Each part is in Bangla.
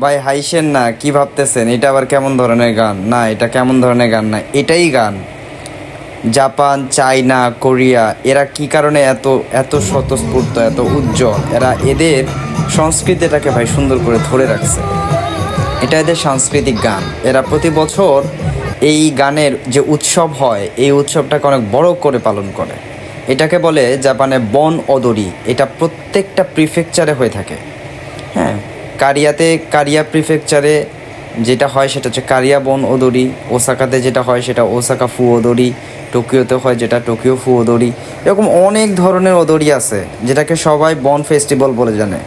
ভাই, হাইসেন না, কি ভাবতেছেন? এটা আবার কেমন ধরনের গান? না, এটা কেমন ধরনের গান না, এটাই গান। জাপান, চায়না, কোরিয়া, এরা কি কারণে এত এত স্বতঃস্ফূর্ত, এত উজ্জ্বল? এরা এদের সংস্কৃতিটাকে ভাই সুন্দর করে ধরে রাখছে। এটা এদের সাংস্কৃতিক গান। এরা প্রতি বছর এই গানের যে উৎসব হয়, এই উৎসবটাকে অনেক বড় করে পালন করে। এটাকে বলে জাপানে বন অদরি। এটা প্রত্যেকটা প্রিফেকচারে হয়ে থাকে। হ্যাঁ কারিয়াতে কারিয়া প্রিফেকচারে যেটা হয় সেটা হচ্ছে কারিয়া বন ওদরি ওসাকাতে যেটা হয় সেটা ওসাকা ফু ওদরি টোকিওতে হয় যেটা টোকিও ফু ওদরি এরকম অনেক ধরনের ওদরি আছে, যেটাকে সবাই বন ফেস্টিভ্যাল বলে জানে।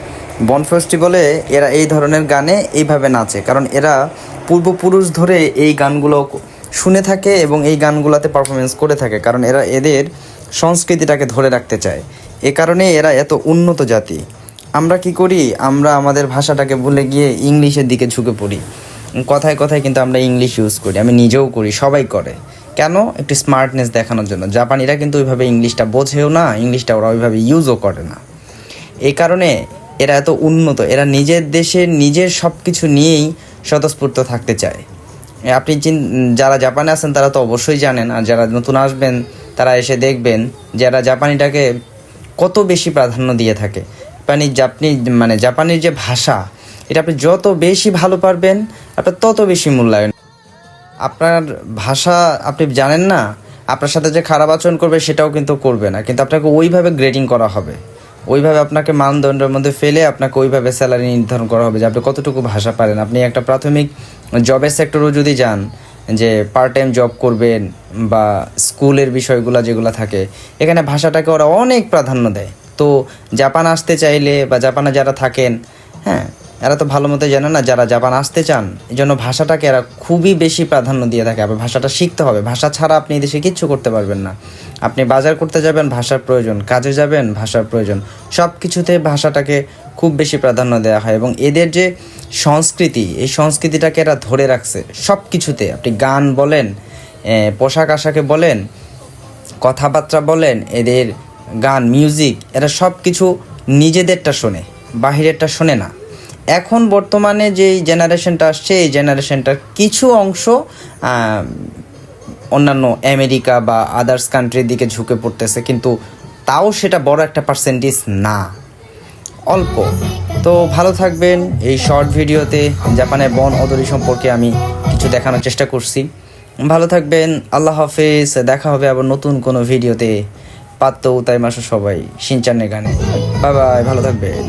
বন ফেস্টিভ্যালে এরা এই ধরনের গানে এইভাবে নাচে। কারণ এরা পূর্বপুরুষ ধরে এই গানগুলো শুনে থাকে এবং এই গানগুলোতে পারফরমেন্স করে থাকে। কারণ এরা এদের সংস্কৃতিটাকে ধরে রাখতে চায়। এ কারণে এরা এত উন্নত জাতি। আমরা কি করি? আমরা আমাদের ভাষাটাকে ভুলে গিয়ে ইংলিশের দিকে ঝুঁকে পড়ি। কথায় কথায় কিন্তু আমরা ইংলিশ ইউজ করি। আমি নিজেও করি, সবাই করে। কেন? একটু স্মার্টনেস দেখানোর জন্য। জাপানিরা কিন্তু ওইভাবে ইংলিশটা বোঝেও না, ইংলিশটা ওরা ওইভাবে ইউজও করে না। এই কারণে এরা এত উন্নত, এরা নিজের দেশে নিজের সব কিছু নিয়েই স্বতঃস্ফূর্ত থাকতে চায়। আপনি যারা জাপানে আছেন তারা তো অবশ্যই জানেন, আর যারা নতুন আসবেন তারা এসে দেখবেন যারা জাপানিটাকে কত বেশি প্রাধান্য দিয়ে থাকে। জাপানি জাপানি মানে জাপানির যে ভাষা, এটা আপনি যত বেশি ভালো পারবেন, আপনার তত বেশি মূল্যায়ন। আপনার ভাষা আপনি জানেন না, আপনার সাথে যে খারাপ আচরণ করবে সেটাও কিন্তু করবে না, কিন্তু আপনাকে ওইভাবে গ্রেডিং করা হবে। ওইভাবে আপনাকে মানদণ্ডের মধ্যে ফেলে আপনাকে ওইভাবে স্যালারি নির্ধারণ করা হবে যে আপনি কতটুকু ভাষা পারেন। আপনি একটা প্রাথমিক জবের সেক্টরও যদি যান, যে পার্ট টাইম জব করবেন বা স্কুলের বিষয়গুলো যেগুলো থাকে, এখানে ভাষাটাকে ওরা অনেক প্রাধান্য দেয়। তো জাপান আসতে চাইলে বা জাপানে যারা থাকেন হ্যাঁ এরা তো ভালো মতো জানে না, যারা জাপান আসতে চান এই জন্য ভাষাটাকে এরা খুবই বেশি প্রাধান্য দিয়ে থাকে। আবার ভাষাটা শিখতে হবে। ভাষা ছাড়া আপনি এই দেশে কিচ্ছু করতে পারবেন না। আপনি বাজার করতে যাবেন, ভাষার প্রয়োজন। কাজে যাবেন, ভাষার প্রয়োজন। সব কিছুতে ভাষাটাকে খুব বেশি প্রাধান্য দেওয়া হয় এবং এদের যে সংস্কৃতি, এই সংস্কৃতিটাকে এরা ধরে রাখছে সব কিছুতে আপনি গান বলেন পোশাক আশাকে বলেন, কথাবার্তা বলেন, এদের গান, মিউজিক, এরা সব কিছু নিজেদেরটা শোনে, বাহিরেরটা শোনে না। এখন বর্তমানে যে জেনারেশনটা আসছে, এই জেনারেশনটার কিছু অংশ অন্যান্য আমেরিকা বা আদার্স কান্ট্রির দিকে ঝুঁকে পড়তেছে, কিন্তু তাও সেটা বড় একটা পার্সেন্টেজ না। অল্প। তো ভালো থাকবেন। এই শর্ট ভিডিওতে জাপানের বন অদরি সম্পর্কে আমি কিছু দেখানোর চেষ্টা করছি। ভালো থাকবেন। আল্লাহ হাফেজ। দেখা হবে আবার নতুন কোনো ভিডিওতে পাত্ত তাই মাসো সবাই। সিনচানের গানে। Bye bye. ভালো থাকবেন।